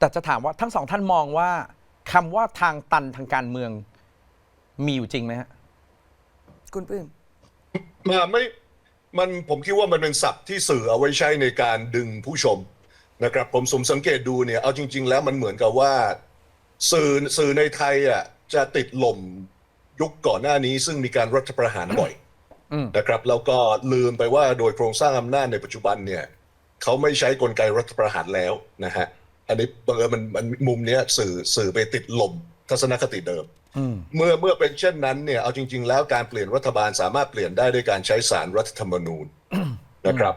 แต่จะถามว่าทั้งสองท่านมองว่าคำว่าทางตันทางการเมืองมีอยู่จริงไหมฮะคุณปลื้มมาไม่มันผมคิดว่ามันเป็นศัพท์ที่สื่อเอาไว้ใช้ในการดึงผู้ชมนะครับ ผมสมสังเกตดูเนี่ยเอาจริง ๆ แล้วมันเหมือนกับว่า สื่อสื่อในไทยอะจะติดลมยุคก่อนหน้านี้ ซึ่งมีการรัฐประหารบ่อยอืมนะครับแล้วก็ลืมไปว่าโดยโครงสร้างอำนาจในปัจจุบันเนี่ยเขาไม่ใช้กลไกรัฐประหารแล้วนะฮะ อันนี้บังเอิญมันมันมุมเนี้ยสื่อสื่อไปติดลมทัศนคติเดิมอืมเมื่อเมื่อเป็นเช่นนั้นเนี่ยเอาจริง ๆ แล้วการเปลี่ยนรัฐบาลสามารถเปลี่ยนได้ด้วยการใช้สารรัฐธรรมนูญนะครับ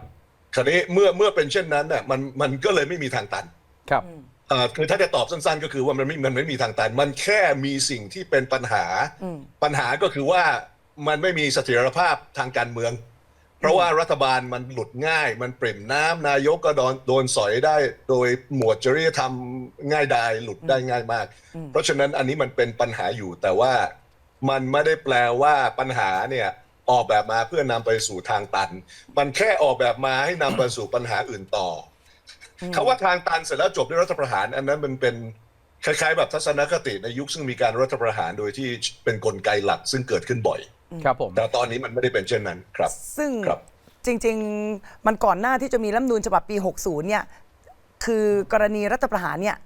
คราวนี้เมื่อเมื่อเป็นเช่นนั้นเนี่ยมันมันก็เลยไม่มีทางตัน ครับเอ่อคือถ้าจะตอบสั้นๆ ก็คือว่ามันไม่มันไม่มีทางตัน มันแค่มีสิ่งที่เป็นปัญหาอืมปัญหาก็คือว่ามันไม่มีเสถียรภาพทางการเมือง เพราะว่ารัฐบาลมันหลุดง่าย มันเปริ่มน้ำนายกก็โดนโดนสอยได้ โดยหมวดจริยธรรมง่ายดายหลุดได้ง่ายมากอืมเพราะฉะนั้นอันนี้มันเป็นปัญหาอยู่แต่ว่ามันไม่ได้แปลว่าปัญหาเนี่ยออกแบบมาเพื่อนำไปสู่ทางตัน มันแค่ออกแบบมาให้นำไปสู่ปัญหาอื่นต่ออคาว่าทางตันเสร็จแล้วจบด้วยรัฐประหาร อันนั้นมันเป็นคล้ายๆ แบบทัศนคติในยุคซึ่งมีการรัฐประหารโดยที่เป็นกลไกหลักซึ่งเกิดขึ้นบ่อย ครับผม แต่ตอนนี้มันไม่ได้เป็นเช่นนั้นครับ ซึ่งครับ จริง ๆ มันก่อนหน้าที่จะมีรัฐธรรมนูญฉบับปี 60 เนี่ย คือกรณีรัฐประหารเนี่ย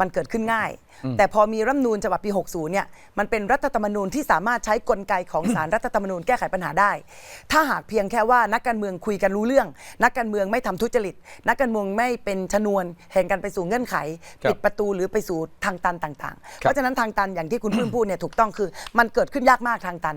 มันเกิดขึ้นง่ายแต่พอมีรัฐธรรมนูญฉบับปี 60 เนี่ย มันเป็นรัฐธรรมนูญที่สามารถใช้กลไกของสารรัฐธรรมนูญแก้ไขปัญหาได้ ถ้าหากเพียงแค่ว่านักการเมืองคุยกันรู้เรื่อง นักการเมืองไม่ทำทุจริต นักการเมืองไม่เป็นชนวนแห่งกันไปสู่เงื่อนไขครับปิดประตูหรือไปสู่ทางตันต่าง ๆ เพราะฉะนั้นทางตันอย่างที่คุณพึ่งพูดเนี่ยถูกต้องคือมันเกิดขึ้นยากมากทางตัน